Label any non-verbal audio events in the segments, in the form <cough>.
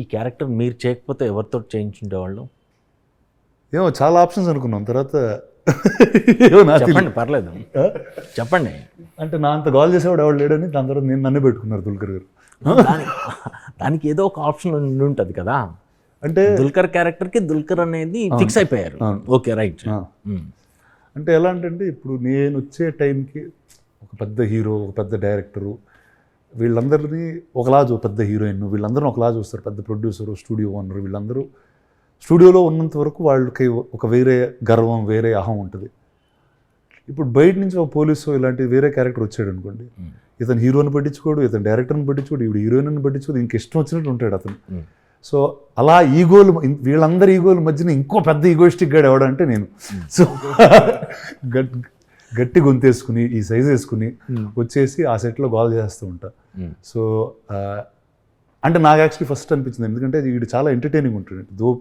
ఈ క్యారెక్టర్ మీరు చేయకపోతే ఎవరితో చేయించుండేవాళ్ళు ఏమో చాలా ఆప్షన్స్ అనుకున్నాం. తర్వాత ఏమో నాకు తెలియదు. చెప్పండి పర్లేదు? చెప్పండి. అంటే నా అంత కాల్ చేసేవాడు ఎవడు లేడని దాని తర్వాత నేను నన్నే పెట్టుకున్నారు దుల్కర్ గారు. దానికి ఏదో ఒక ఆప్షన్ ఉండి ఉంటుంది కదా. అంటే దుల్కర్ క్యారెక్టర్కి దుల్కర్ అనేది ఫిక్స్ అయిపోయారు. Okay right. అంటే ఎలా అంటే ఇప్పుడు నేను వచ్చే టైంకి ఒక పెద్ద హీరో ఒక పెద్ద డైరెక్టరు వీళ్ళందరినీ ఒకలా చూ పెద్ద హీరోయిన్ వీళ్ళందరూ ఒకలా చూస్తారు. పెద్ద ప్రొడ్యూసరు స్టూడియో ఓనర్ వీళ్ళందరూ. స్టూడియోలో ఉన్నంత వరకు వాళ్ళకి ఒక వేరే గర్వం వేరే అహం ఉంటుంది. ఇప్పుడు బయట నుంచి ఒక పోలీసు ఇలాంటి వేరే క్యారెక్టర్ వచ్చాడు అనుకోండి ఇతను హీరోని పట్టించుకోడు ఇతను డైరెక్టర్ని పట్టించుకోడు ఇప్పుడు హీరోయిన్ పట్టించుకోడు ఇంక ఇష్టం వచ్చినట్టు ఉంటాడు అతను. సో అలా ఈగోలు వీళ్ళందరి ఈగోల మధ్యన ఇంకో పెద్ద ఈగోయిస్టిక్ గాడు ఎవడంటే నేను. సో <laughs> గట్టి గొంతేసుకుని ఈ సైజ్ వేసుకుని వచ్చేసి ఆ సెట్లో గోల్ చేస్తూ ఉంటా. Mm. సో అంటే నాకు యాక్చువల్లీ ఫస్ట్ అనిపించింది. ఎందుకంటే వీడు చాలా ఎంటర్టైనింగ్ ఉంటుంది దో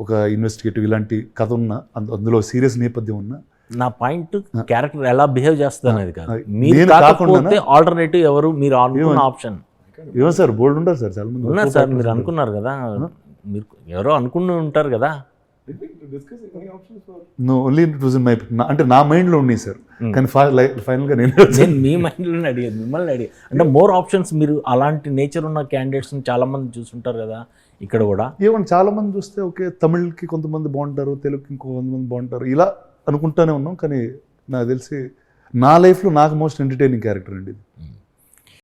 ఒక ఇన్వెస్టిగేటివ్ ఇలాంటి కథ ఉన్న అంద- అందులో సీరియస్ నేపథ్యం ఉన్న. నా పాయింట్ క్యారెక్టర్ ఎలా బిహేవ్ చేస్తుంది అనేది కాదు. మీరు? ఆల్టర్నేటివ్ ఎవరు మీరు అనుకున్న ఆప్షన్ ఏమో సార్ బోల్డ్ ఉంటారు సార్ చాలా మంది ఉన్నారు సార్ మీరు అనుకున్నారు కదా. మీరు ఎవరో అనుకుని ఉంటారు కదా. No only it was in my అంటే నా మైండ్లో ఉన్నాయి సార్ కానీ ఫైనల్గా నేను నేను మీ మైండ్లోనే అడిగాను మిమ్మల్ని అడిగాను. అంటే మోర్ ఆప్షన్స్ మీరు అలాంటి నేచర్ ఉన్న క్యాండిడేట్స్ని చాలా మంది చూసుంటారు కదా ఇక్కడ కూడా. ఏమన్నా చాలా మంది చూస్తే ఓకే తమిళ్కి కొంతమంది బాగుంటారు తెలుగుకి ఇంకో కొంతమంది బాగుంటారు ఇలా అనుకుంటానే ఉన్నాం కానీ నాకు తెలిసి నా లైఫ్లో నాకు మోస్ట్ ఎంటర్టైనింగ్ క్యారెక్టర్ అండి ఇది.